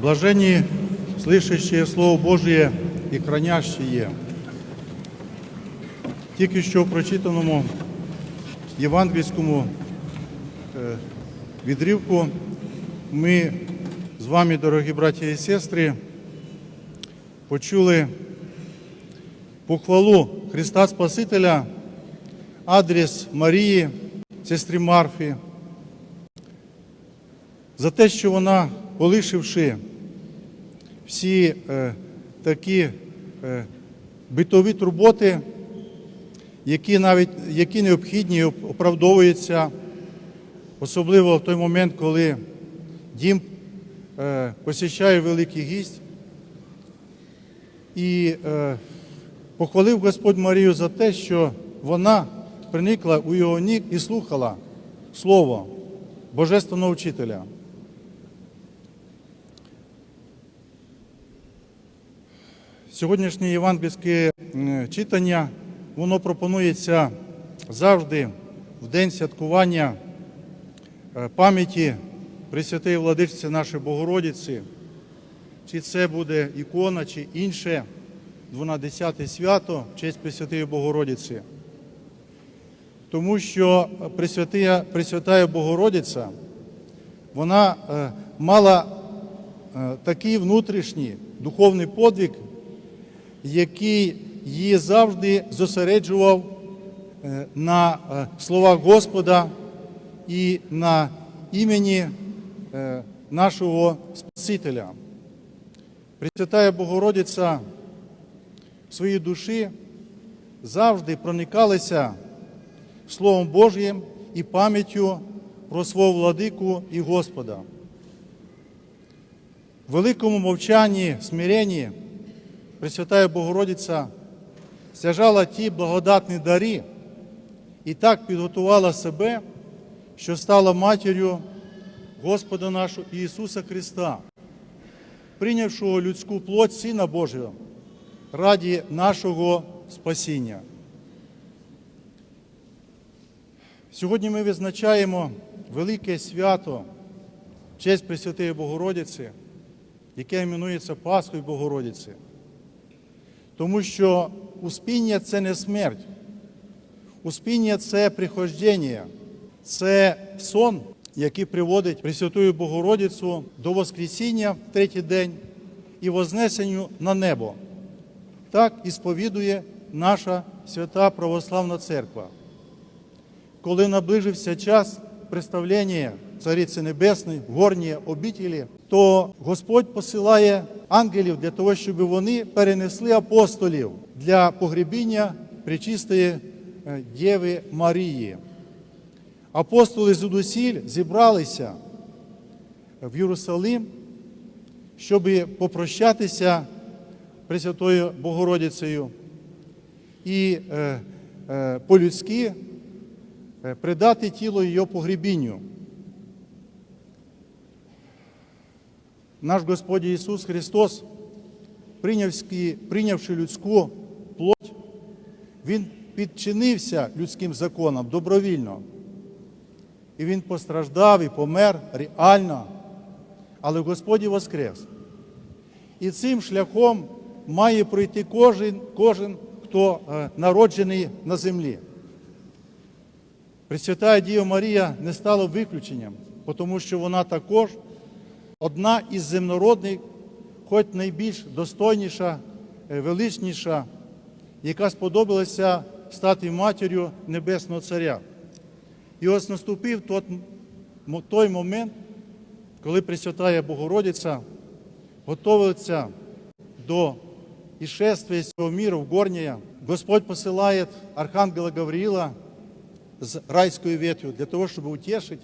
Блажені, слышащие Слово Божие і хранящие. Тільки що в прочитаному євангельському е, відривку ми з вами, дорогі браті і сестри, почули похвалу Христа Спасителя, адрес Марії, сестри Марфі, за те, що вона, полишивши всі е, такі е, битові турботи, які навіть які необхідні оправдовуються, особливо в той момент, коли дім е, посіщає великий гість. І е, похвалив Господь Марію за те, що вона приникла у його нік і слухала Слово Божественного Вчителя. Сьогоднішнє євангельське е, читання, воно пропонується завжди в день святкування е, пам'яті Пресвятої Владичці нашої Богородиці, чи це буде ікона, чи інше 12 свято в честь Пресвятої Богородиці. Тому що Пресвятая, Пресвятая Богородиця, вона е, мала такий внутрішній духовний подвиг, який її завжди зосереджував е, на е, словах Господа і на імені е, нашого Спасителя. Пресвятая Богородиця в своїй душі завжди проникалася Словом Божнім і пам'яттю про свого владику і Господа. В великому мовчанні, смиренні Пресвятая Богородиця стяжала ті благодатні дарі і так підготувала себе, що стала матір'ю Господа нашого Ісуса Христа, прийнявшого людську плоть Сина Божого раді нашого спасіння. Сьогодні ми визначаємо велике свято в честь Пресвятої Богородиці, яке іменується Пасхою Богородиці. Тому що успіння це не смерть, успіння це приходження, це сон, який приводить Пресвятую Богородицю до Воскресіння в третій день і вознесенню на небо. Так і сповідує наша свята Православна Церква. Коли наближився час представлення Цариці Небесної, в горній обітелі, то Господь посилає ангелів для того, щоб вони перенесли апостолів для погребіння пречистої е, Єви Марії. Апостоли звідусіль зібралися в Єрусалим, щоб попрощатися Пресвятою Богородицею і е, е, по-людськи е, придати тіло її погребінню. Наш Господь Ісус Христос, прийнявши, людську плоть, Він підчинився людським законам добровільно. І Він постраждав і помер реально, але Господь воскрес. І цим шляхом має пройти кожен, кожен хто е, народжений на землі. Пресвятая Діва Марія не стала виключенням, тому що вона також одна із земнородних, хоч найбільш достойніша, е, величніша, яка сподобалася стати матір'ю Небесного Царя. І ось наступив той момент, коли Пресвятая Богородиця готовиться до ішествия цього миру в горнія. Господь посилає Архангела Гавриила з райською ветвю для того, щоб утішити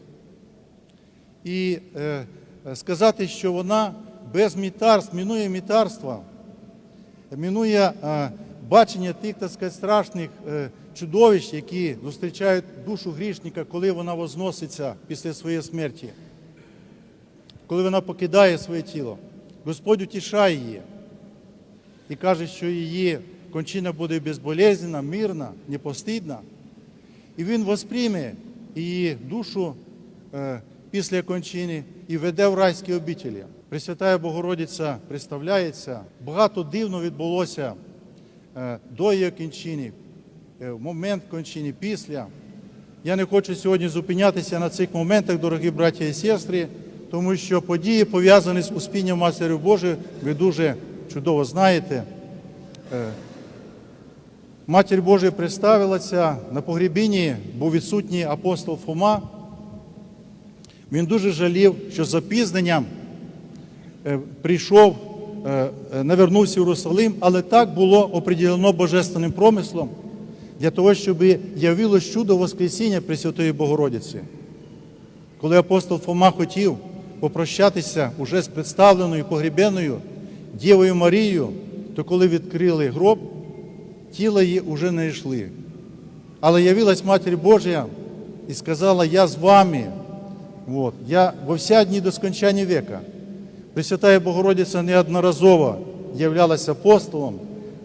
і е, сказати, що вона без мітарств, мінує мітарства, мінує е, бачення тих, так сказати, страшних е, чудовищ, які зустрічають душу грішника, коли вона возноситься після своєї смерті, коли вона покидає своє тіло. Господь утішає її і каже, що її кончина буде безболезнена, мирна, непостидна. І Він восприйме її душу е, після кончини і веде в райські обітелі. Пресвятая Богородиця представляється. Багато дивно відбулося е, до її кончини, е, в момент кончини, після. Я не хочу сьогодні зупинятися на цих моментах, дорогі браті і сестри, тому що події, пов'язані з успінням Матері Божої, ви дуже чудово знаєте. Е, Матір Божа представилася на погребінні, був відсутній апостол Фома. Він дуже жалів, що з запізненням е, прийшов, е, е, навернувся в Єрусалим, але так було определено божественним промислом для того, щоб явилось чудо Воскресіння Пресвятої Богородиці. Коли апостол Фома хотів попрощатися уже з представленою погребеною Дівою Марією, то коли відкрили гроб, тіла її вже не йшли. Але явилась Матір Божа і сказала, я з вами, вот, я во вся дні до скончання века. Пресвятая Богородиця неодноразово являлася апостолом.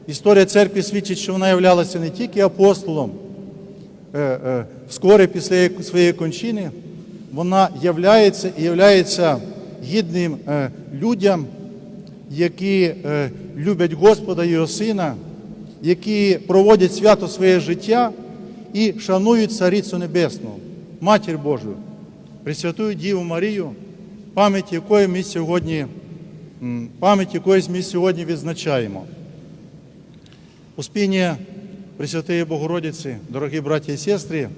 Історія церкви свідчить, що вона являлася не тільки апостолом, е, е, вскоре після своєї кончини, вона являється і являється гідним е, людям, які е, люблять Господа і Його Сина, які проводять свято своє життя і шанують Царицю Небесну, Матір Божу, Пресвятую Діву Марію, пам'ять якої ми сьогодні, пам'ять якої ми сьогодні відзначаємо. Успіння Пресвятої Богородиці, дорогі браті і сестри,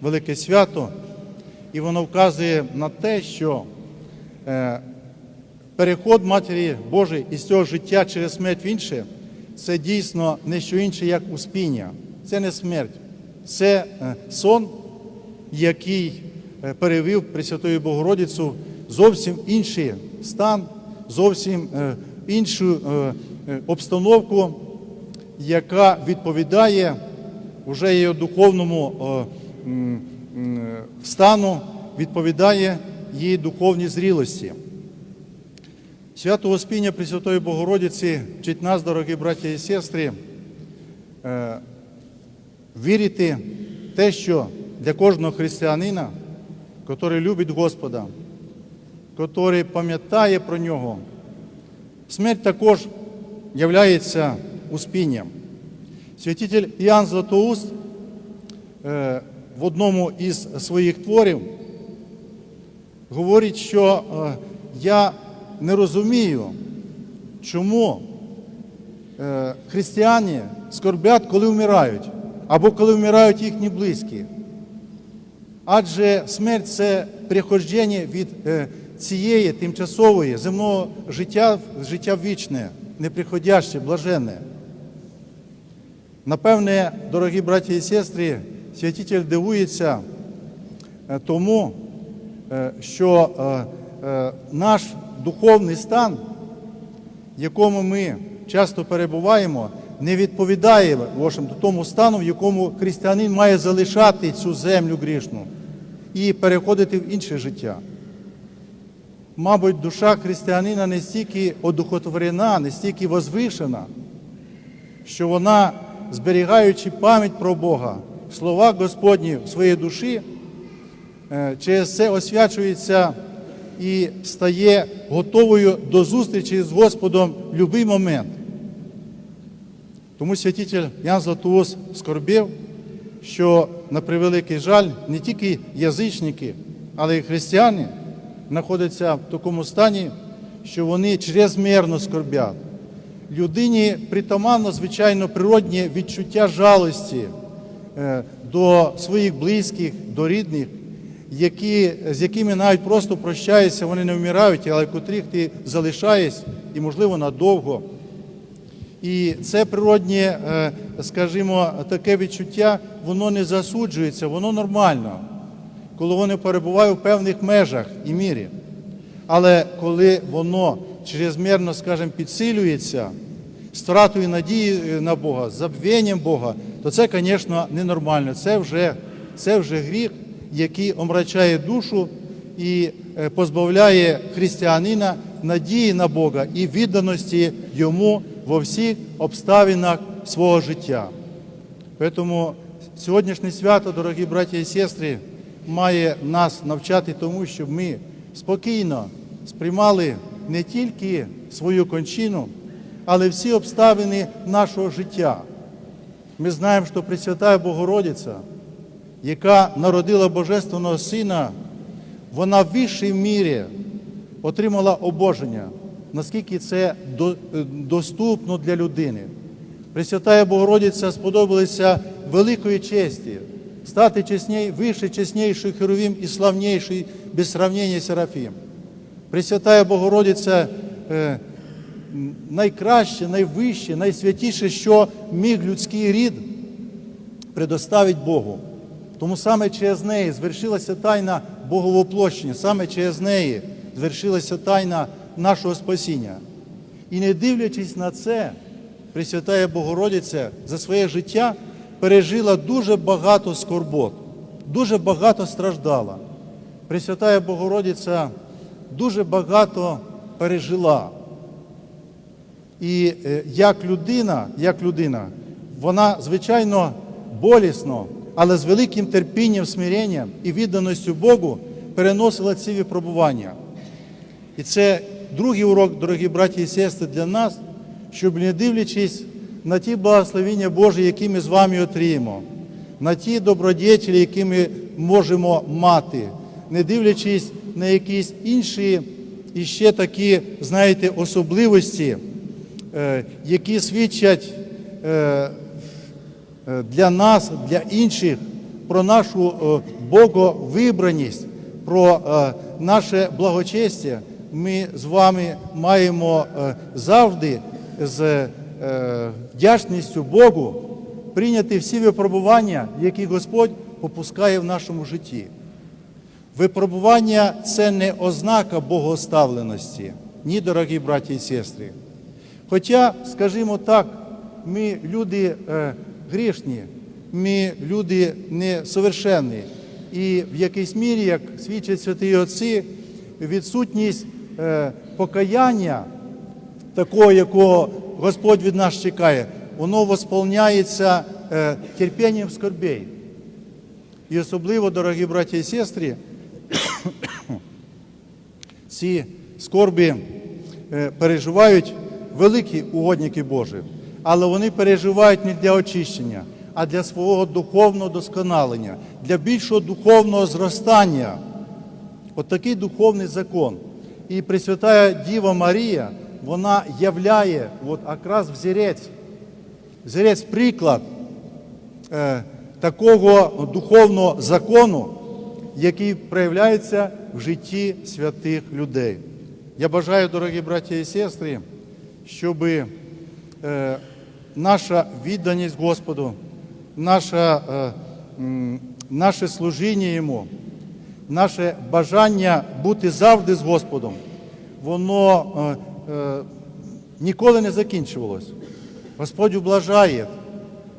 велике свято, і воно вказує на те, що е, переход Матері Божої із цього життя через смерть в інше це дійсно не що інше, як успіння. Це не смерть, це е, сон, який перевів Пресвятою Богородицю зовсім інший стан, зовсім е, іншу е, е, обстановку, яка відповідає вже її духовному е, стану, відповідає її духовній зрілості. Свято Успіння Пресвятої Богородиці вчить нас, дорогі браті і сестри, е, вірити в те, що для кожного християнина, який любить Господа, який пам'ятає про нього, смерть також являється успінням. Святитель Іоанн Златоуст е, в одному із своїх творів говорить, що е, я не розумію, чому е, християни скорблять, коли вмирають, або коли вмирають їхні близькі. Адже смерть це приходження від е, цієї тимчасової земного життя життя вічне, неприходяще, блаженне. Напевне, дорогі браті і сестри, святитель дивується е, тому, е, що наш духовний стан, в якому ми часто перебуваємо, не відповідає в тому стану, в якому християнин має залишати цю землю грішну і переходити в інше життя. Мабуть, душа християнина не стільки одухотворена, не стільки возвишена, що вона, зберігаючи пам'ять про Бога, слова Господні в своїй душі, е, через це освячується і стає готовою до зустрічі з Господом в будь-який момент. Тому святитель Ян Златоус скорбів, що на превеликий жаль не тільки язичники, але й християни знаходяться в такому стані, що вони чрезмірно скорбять. Людині притаманно, звичайно, природнє відчуття жалості е, до своїх близьких, до рідних, які, з якими навіть просто прощаєшся, вони не вмирають, але котрих ти залишаєш і, можливо, надовго. І це природнє, е, скажімо, таке відчуття, воно не засуджується, воно нормально, коли вони перебувають в певних межах і мірі. Але коли воно чрезмірно, скажімо, підсилюється, стратою надії е, на Бога, забвенням Бога, то це, звісно, ненормально. Це вже, це вже гріх, який омрачає душу і е, позбавляє християнина надії на Бога і відданості йому во всіх обставинах свого життя. Тому сьогоднішнє свято, дорогі браті і сестри, має нас навчати тому, щоб ми спокійно сприймали не тільки свою кончину, але всі обставини нашого життя. Ми знаємо, що Пресвятая Богородиця, яка народила Божественного Сина, вона в вищій мірі отримала обоження, наскільки це е, доступно для людини. Пресвятая Богородиця сподобалася великої честі стати чесней, вище чеснейший Херовим і славнейший без сравнення Серафім. Пресвятая Богородиця е, найкраще, найвище, найсвятіше, що міг людський рід предоставить Богу. Тому саме через неї звершилася тайна Боговоплощення, саме через неї звершилася тайна нашого спасіння. І не дивлячись на це, Пресвятая Богородиця за своє життя пережила дуже багато скорбот, дуже багато страждала. Пресвятая Богородиця дуже багато пережила. І е, як людина, як людина, вона, звичайно, болісно, але з великим терпінням, смиренням і відданістю Богу переносила ці випробування. І це другий урок, дорогі браті і сестри, для нас, щоб не дивлячись на ті благословення Божі, які ми з вами отримаємо, на ті добродетелі, які ми можемо мати, не дивлячись на якісь інші і ще такі, знаєте, особливості, е, які свідчать е, для нас, для інших, про нашу е, боговибраність, про наше благочестя, ми з вами маємо завжди з е, вдячністю Богу прийняти всі випробування, які Господь попускає в нашому житті. Випробування це не ознака богоставленості, ні, дорогі браті і сестри. Хоча, скажімо так, ми люди е, грішні, ми люди несовершенні. І в якійсь мірі, як свідчать святі отці, відсутність е, покаяння, такого, якого Господь від нас чекає, воно восполняється е, терпінням скорбей. І особливо, дорогі браті і сестри, ці скорбі е, переживають великі угодники Божі, але вони переживають не для очищення, а для свого духовного досконалення, для більшого духовного зростання. От такий духовний закон. І Пресвятая Діва Марія, вона являє от якраз взірець, приклад е, такого духовного закону, який проявляється в житті святих людей. Я бажаю, дорогі браті і сестри, щоб е, наша відданість Господу, наша, е, наше служіння Йому, наше бажання бути завжди з Господом, воно е, ніколи не закінчувалось. Господь ублажає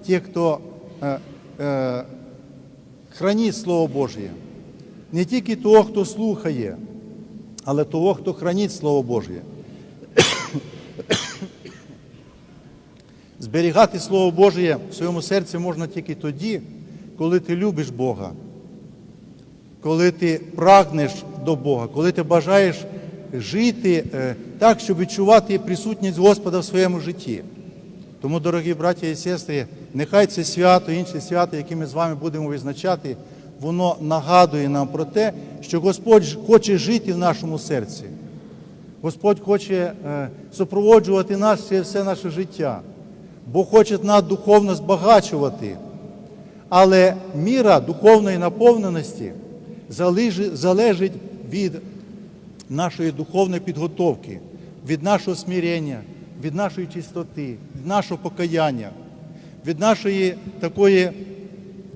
тих, хто е, е, хранить Слово Божє. Не тільки того, хто слухає, але того, хто хранить Слово Божє. Зберігати Слово Божє в своєму серці можна тільки тоді, коли ти любиш Бога, коли ти прагнеш до Бога, коли ти бажаєш жити е, так, щоб відчувати присутність Господа в своєму житті. Тому, дорогі браті і сестри, нехай це свято, інше свято, яке ми з вами будемо визначати, воно нагадує нам про те, що Господь хоче жити в нашому серці. Господь хоче е, супроводжувати нас все наше життя, Бог хоче нас духовно збагачувати. Але міра духовної наповненості залежить від нашої духовної підготовки, від нашого смирення, від нашої чистоти, від нашого покаяння, від нашої такої,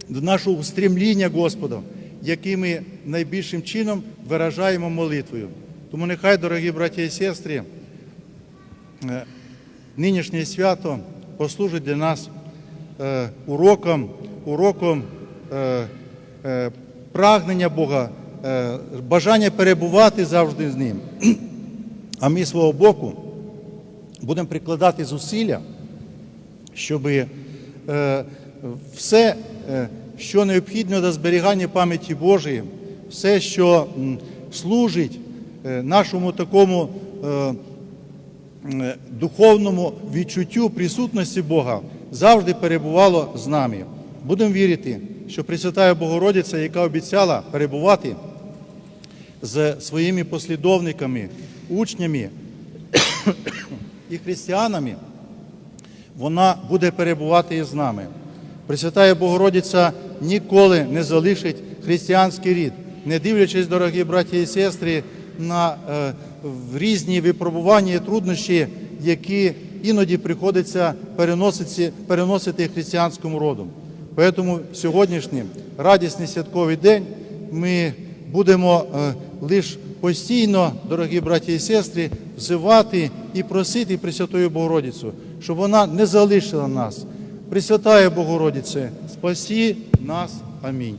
до нашого устремління Господом, який ми найбільшим чином виражаємо молитвою. Тому нехай, дорогі браті і сестри, е, нинішнє свято послужить для нас е, уроком, уроком е, прагнення Бога, бажання перебувати завжди з Ним. А ми свого боку будемо прикладати зусилля, щоб е, все, е, що необхідно до зберігання пам'яті Божої, все, що служить е, нашому такому е, е, духовному відчуттю присутності Бога завжди перебувало з нами. Будемо вірити, що Пресвятая Богородиця, яка обіцяла перебувати з своїми послідовниками, учнями і християнами, вона буде перебувати із нами. Пресвятая Богородиця ніколи не залишить християнський рід, не дивлячись, дорогі браті і сестри, на е, різні випробування і труднощі, які іноді приходиться переносити, переносити християнському роду. Тому сьогоднішній радісний святковий день ми будемо е, лише постійно, дорогі браті і сестри, взивати і просити Пресвятою Богородицю, щоб вона не залишила нас. Пресвятає Богородице, спасі нас. Амінь.